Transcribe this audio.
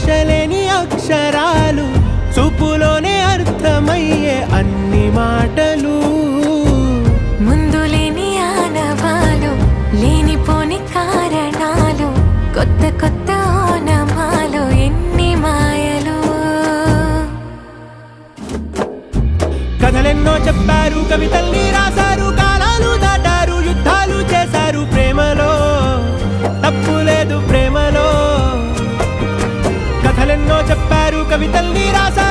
భాషలేని అక్షరాలు చూపులోనే అర్థమయ్యే అన్ని మాటలు. ముందు లేని ఆనవాలు లేనిపోని కారణాలు కొత్త కొత్త ఆనమాలు ఎన్ని మాయలు. కథలెన్నో చెప్పారు కవితల్ని కవితల్ని రాసా